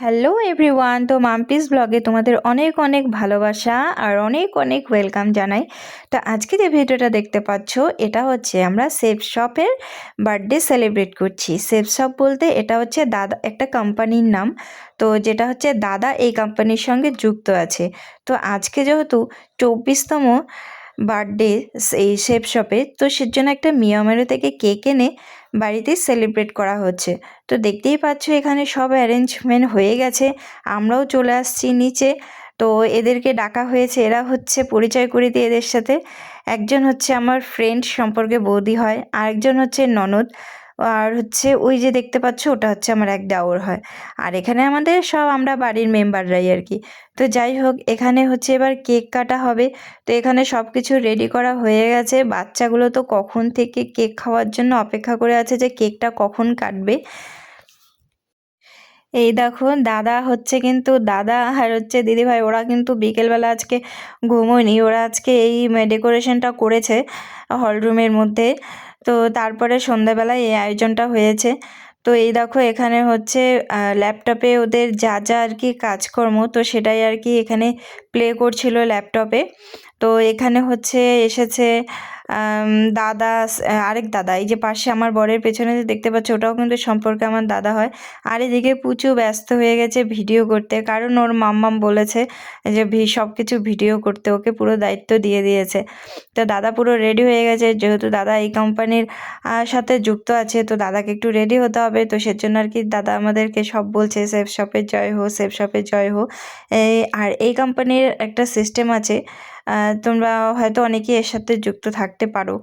Hello everyone তো মাম্পিস ব্লগে তোমাদের অনেক অনেক ভালোবাসা আর অনেক অনেক ওয়েলকাম জানাই। তো আজকে যে ভিডিওটা দেখতে পাচ্ছ, এটা হচ্ছে আমরা সেফ শপের বার্থডে সেলিব্রেট করছি। সেফ শপ বলতে এটা হচ্ছে দাদা, একটা কোম্পানির নাম। তো যেটা হচ্ছে দাদা এই কোম্পানির সঙ্গে যুক্ত আছে। তো আজকে যেহেতু চব্বিশতম বার্থডে এই শেপ শপে। তো সেজন্য একটা মিয়ামেরো থেকে কেক এনে বাড়িতে সেলিব্রেট করা হচ্ছে। তো দেখতেই পাচ্ছ এখানে সব অ্যারেঞ্জমেন্ট হয়ে গেছে। আমরাও চলে আসছি নিচে। তো এদেরকে ডাকা হয়েছে। এরা হচ্ছে পরিচয় করে দিয়ে এদের সাথে। একজন হচ্ছে আমার ফ্রেন্ড সম্পর্কে বৌদি হয়। আরেকজন হচ্ছে ননদ। আর হচ্ছে ওই যে দেখতে পাচ্ছ, ওটা হচ্ছে আমার এক ডাওর হয়। আর এখানে আমাদের সব আমরা বাড়ির মেম্বাররাই আর কি। তো যাই হোক, এখানে হচ্ছে এবার কেক কাটা হবে। তো এখানে সব কিছু রেডি করা হয়ে গেছে। বাচ্চাগুলো তো কখন থেকে কেক খাওয়ার জন্য অপেক্ষা করে আছে যে কেকটা কখন কাটবে। এই দেখো, দাদা হচ্ছে কিন্তু, দাদা আর হচ্ছে দিদিভাই, ওরা কিন্তু বিকেলবেলা আজকে ঘুমোয়নি। ওরা আজকে এই ডেকোরেশনটা করেছে হলরুমের মধ্যে। তো তারপরে সন্ধ্যাবেলায় এই আয়োজনটা হয়েছে। তো এই দেখো এখানে হচ্ছে ল্যাপটপে ওদের যা যা আর কি কাজকর্ম, তো সেটাই আর কি এখানে প্লে করছিল ল্যাপটপে। তো এখানে হচ্ছে এসেছে দাদা, আরেক দাদা, এই যে পাশে আমার বরের পেছনে যে দেখতে পাচ্ছ ওটাও কিন্তু সম্পর্কে আমার দাদা হয়। আর এদিকে পুচু ব্যস্ত হয়ে গেছে ভিডিও করতে, কারণ ওর মাম্মাম বলেছে যে সব কিছু ভিডিও করতে, ওকে পুরো দায়িত্ব দিয়ে দিয়েছে। তো দাদা পুরো রেডি হয়ে গেছে, যেহেতু দাদা এই কোম্পানির সাথে যুক্ত আছে, তো দাদাকে একটু রেডি হতে হবে, তো সেজন্য আর কি দাদা আমাদেরকে সব বলছে সেফ শপের জয় হো সেফ শপের জয় হো। আর এই কোম্পানির একটা সিস্টেম আছে তোমরা হয়তো অনেকে এর সাথে যুক্ত থাকতে পারো।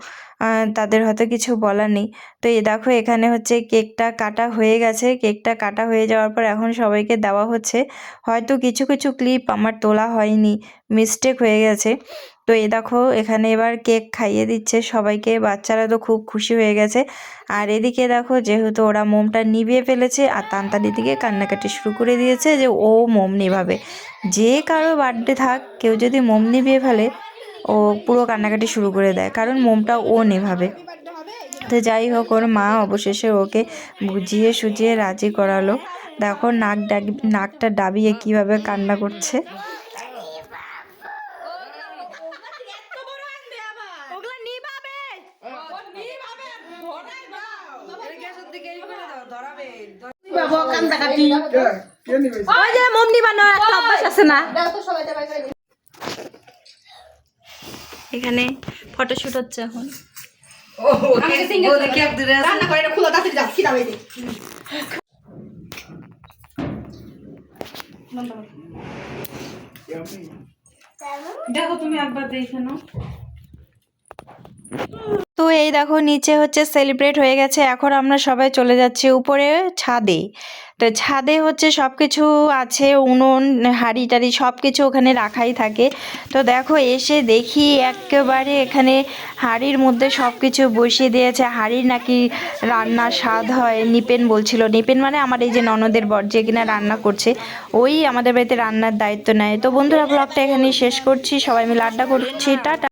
তাদের হয়তো কিছু বলার নেই। তো এই দেখো, এখানে হচ্ছে কেকটা কাটা হয়ে গেছে। কেকটা কাটা হয়ে যাওয়ার পর এখন সবাইকে দেওয়া হচ্ছে। হয়তো কিছু কিছু ক্লিপ আমার তোলা হয়নি। মিস্টেক হয়ে গেছে। তো এই দেখো, এখানে এবার কেক খাইয়ে দিচ্ছে সবাইকে। বাচ্চারা তো খুব খুশি হয়ে গেছে। আর এদিকে দেখো, যেহেতু ওরা মোমটা নিভিয়ে ফেলেছে আর তান্তালি দিকে কান্নাকাটি শুরু করে দিয়েছে যে ও মোম নিভাবে। যে কারও বার্থডে থাক, কেউ যদি মোম নিভিয়ে ফেলে ও পুরো কান্নাকাটি শুরু করে দেয় কারণ মোমটা ও নেভাবে। তো যাই হোক ওর মা অবশেষে ওকে বুঝিয়ে সুজিয়ে রাজি করালো। দেখো নাক ডাক নাকটা ডাবিয়ে কীভাবে কান্না করছে। ওই যে একটা অভ্যাস আছে না? এখানে ফটোশুট হচ্ছে এখন। দেখো তুমি একবার দেখে নাও। এই দেখো নিচে হচ্ছে সেলিব্রেট হয়ে গেছে, এখন আমরা সবাই চলে যাচ্ছি উপরে ছাদে। তো ছাদে হচ্ছে সব কিছু আছে, উনুন, হাঁড়ি টাড়ি সব কিছু ওখানে রাখাই থাকে। তো দেখো এসে দেখি একেবারে এখানে হাঁড়ির মধ্যে সব কিছু বসিয়ে দিয়েছে। হাঁড়ির নাকি রান্নার স্বাদ হয়, নিপেন বলছিল। নিপেন মানে আমার এই যে ননদের বর যে কিনা রান্না করছে, ওই আমাদের বাড়িতে রান্নার দায়িত্ব নেয়। তো বন্ধুরা ব্লগটা এখানেই শেষ করছি। সবাই মিলে আড্ডা করছি। টাটা।